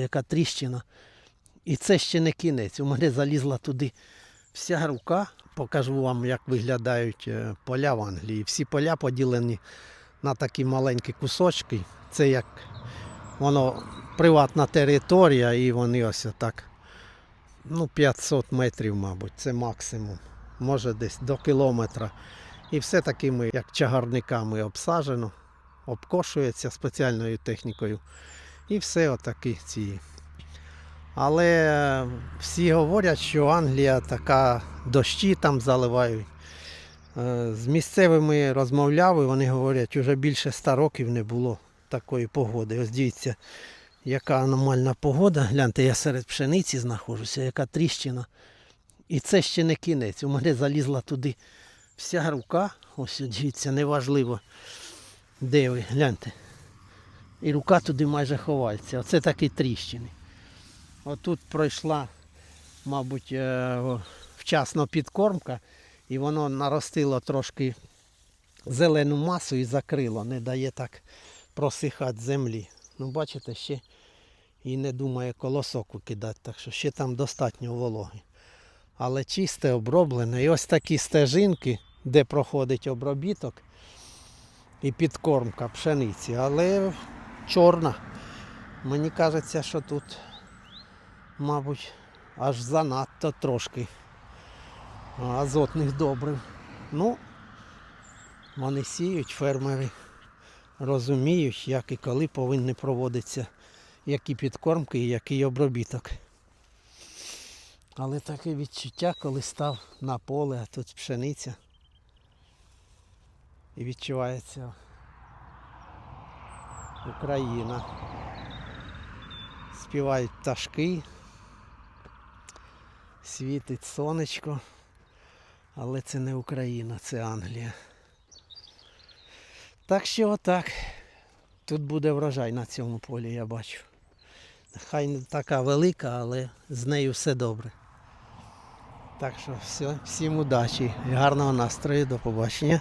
яка тріщина. І це ще не кінець. У мене залізла туди вся рука. Покажу вам, як виглядають е, поля в Англії. Всі поля поділені на такі маленькі кусочки. Це як воно приватна територія, і вони ось так. Ну, 500 метрів, мабуть, це максимум. Може десь до кілометра. І все такими, як чагарниками обсаджено, обкошується спеціальною технікою. І все отакі ці. Але е, всі говорять, що Англія така дощі там заливають. Е, З місцевими розмовляв, і вони говорять, що вже більше ста років не було такої погоди. Ось дивіться, яка аномальна погода. Гляньте, я серед пшениці знаходжуся, яка тріщина. І це ще не кінець. У мене залізла туди вся рука. Ось дивіться, неважливо, де ви, гляньте. І рука туди майже ховається. Оце такі тріщини. Отут пройшла, мабуть, е, вчасно підкормка, і воно наростило трошки зелену масу і закрило, не дає так просихати землі. Ну, бачите, ще і не думає колосок викидати, так що ще там достатньо вологи. Але чисте, оброблене. І ось такі стежинки, де проходить обробіток і підкормка пшениці, але чорна. Мені кажеться, що тут, мабуть, аж занадто трошки азотних добрив. Ну, вони сіють, фермери розуміють, як і коли повинні проводитися які підкормки і який обробіток. Але таке відчуття, коли став на поле, а тут пшениця. І відчувається Україна. Співають пташки, світить сонечко, але це не Україна, це Англія. Так що отак. Тут буде врожай на цьому полі, я бачу. Хай не така велика, але з нею все добре. Так що все, всім удачі і гарного настрою, до побачення.